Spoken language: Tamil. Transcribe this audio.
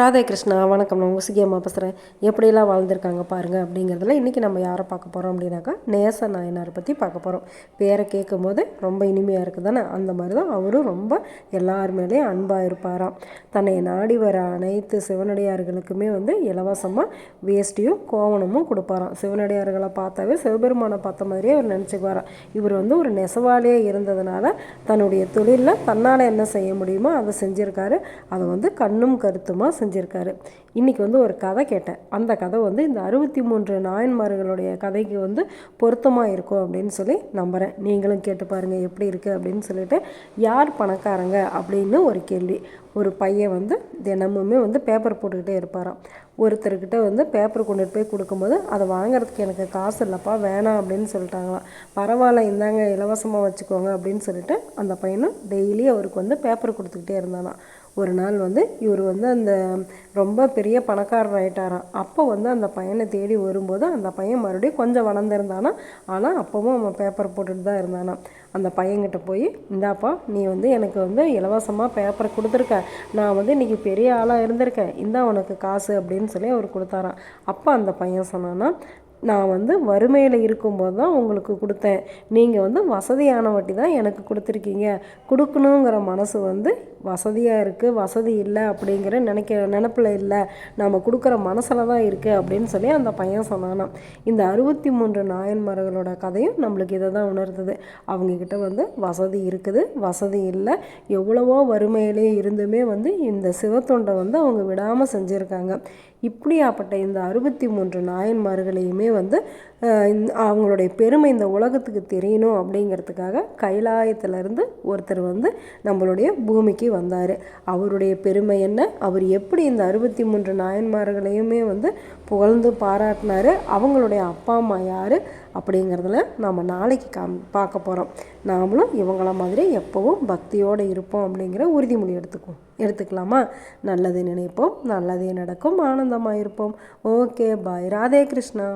ராதே கிருஷ்ணா வணக்கம். நான் உங்கள் அம்மா பேசுகிறேன் எப்படியெல்லாம் வாழ்ந்திருக்காங்க பாருங்கள் அப்படிங்கிறதுல இன்றைக்கி நம்ம யாரை பார்க்க போகிறோம் அப்படின்னாக்கா நேச நாயனாரை பற்றி பார்க்க போகிறோம் பேரை கேட்கும் போது ரொம்ப இனிமையாக இருக்குது தானே அந்த மாதிரி தான் அவரும் ரொம்ப எல்லார் மேலேயும் அன்பாக இருப்பாராம். தன்னை நாடி வர அனைத்து சிவனடியார்களுக்குமே வந்து இலவசமாக வேஷ்டியும் கோவணமும் கொடுப்பாராம். சிவனடியார்களை பார்த்தாவே சிவபெருமானை பார்த்த மாதிரியே அவர் நினச்சிக்குவாராம். இவர் வந்து ஒரு நெசவாளியாக இருந்ததுனால தன்னுடைய தொழிலில் தன்னால் என்ன செய்ய முடியுமோ அதை செஞ்சுருக்காரு. அதை வந்து கண்ணும் கருத்துமாக செஞ்சு செஞ்சுருக்காரு. இன்றைக்கி வந்து ஒரு கதை கேட்டேன். அந்த கதை வந்து இந்த அறுபத்தி மூன்று நாயன்மார்களுடைய கதைக்கு வந்து பொருத்தமாக இருக்கும் அப்படின்னு சொல்லி நம்புகிறேன் நீங்களும் கேட்டு பாருங்கள் எப்படி இருக்குது அப்படின்னு சொல்லிட்டு யார் பணக்காரங்க அப்படின்னு ஒரு கேள்வி. ஒரு பையன் வந்து தினமுமே வந்து பேப்பர் போட்டுக்கிட்டே இருப்பாராம். ஒருத்தர்கிட்ட வந்து பேப்பர் கொண்டுட்டு போய் கொடுக்கும்போது அதை வாங்குறதுக்கு எனக்கு காசு இல்லைப்பா வேணாம் அப்படின்னு சொல்லிட்டாங்களாம். பரவாயில்ல இந்தாங்க இலவசமாக வச்சுக்கோங்க அப்படின்னு சொல்லிட்டு அந்த பையனும் டெய்லி அவருக்கு வந்து பேப்பர் கொடுத்துக்கிட்டே இருந்தானா ஒரு நாள் வந்து இவர் வந்து அந்த ரொம்ப பெரிய பணக்காரர் ஆகிட்டாராம் அப்போ வந்து அந்த பையனை தேடி வரும்போது அந்த பையன் மறுபடியும் கொஞ்சம் வளர்ந்துருந்தானா. ஆனால் அப்போவும் அவன் பேப்பர் போட்டுட்டு தான் இருந்தானா. அந்த பையன்கிட்ட போய் இந்தாப்பா நீ வந்து எனக்கு வந்து இலவசமாக பேப்பர் கொடுத்துருக்க. நான் வந்து இன்றைக்கி பெரிய ஆளாக இருந்திருக்கேன். இந்தா உனக்கு காசு அப்படின்னு சொல்லி அவர் கொடுத்தாராம். அப்போ அந்த பையன் சொன்னான்னா நான் வந்து வறுமையில் இருக்கும்போது தான் உங்களுக்கு கொடுத்தேன். நீங்கள் வந்து வசதியான வட்டி தான் எனக்கு கொடுத்துருக்கீங்க. கொடுக்கணுங்கிற மனசு வந்து வசதியாக இருக்குது வசதி இல்லை அப்படிங்கிற நினைக்க நினப்பில் இல்லை. நம்ம கொடுக்குற மனசில் தான் இருக்குது அப்படின்னு சொல்லி அந்த பையன் சொன்னானாம். இந்த அறுபத்தி மூன்று நாயன்மார்களோட கதையும் நம்மளுக்கு இதை தான் உணர்த்துது. அவங்கக்கிட்ட வந்து வசதி இருக்குது வசதி இல்லை. எவ்வளவோ வறுமையிலே இருந்துமே வந்து இந்த சிவத்தொண்டை வந்து அவங்க விடாமல் செஞ்சுருக்காங்க. இப்படியாப்பட்ட இந்த அறுபத்தி மூன்று நாயன்மார்களையுமே வந்து அவங்களுடைய பெருமை இந்த உலகத்துக்கு தெரியணும் அப்படிங்கிறதுக்காக கைலாயத்திலேருந்து ஒருத்தர் வந்து நம்மளுடைய பூமிக்கு வந்தார். அவருடைய பெருமை என்ன? அவர் எப்படி இந்த அறுபத்தி மூன்று நாயன்மார்களையுமே வந்து புகழ்ந்து பாராட்டினார்? அவங்களுடைய அப்பா அம்மா யார்? அப்படிங்கிறதுல நம்ம நாளைக்கு காம் பார்க்க போகிறோம் நாமளும் இவங்கள மாதிரி எப்போவும் பக்தியோடு இருப்போம் அப்படிங்கிற உறுதிமொழி எடுத்துக்குவோம். எடுத்துக்கலாமா? நல்லது நினைப்போம் நல்லதே நடக்கும் ஆனந்தமாக இருப்போம் ஓகே பாய். ராதே கிருஷ்ணா.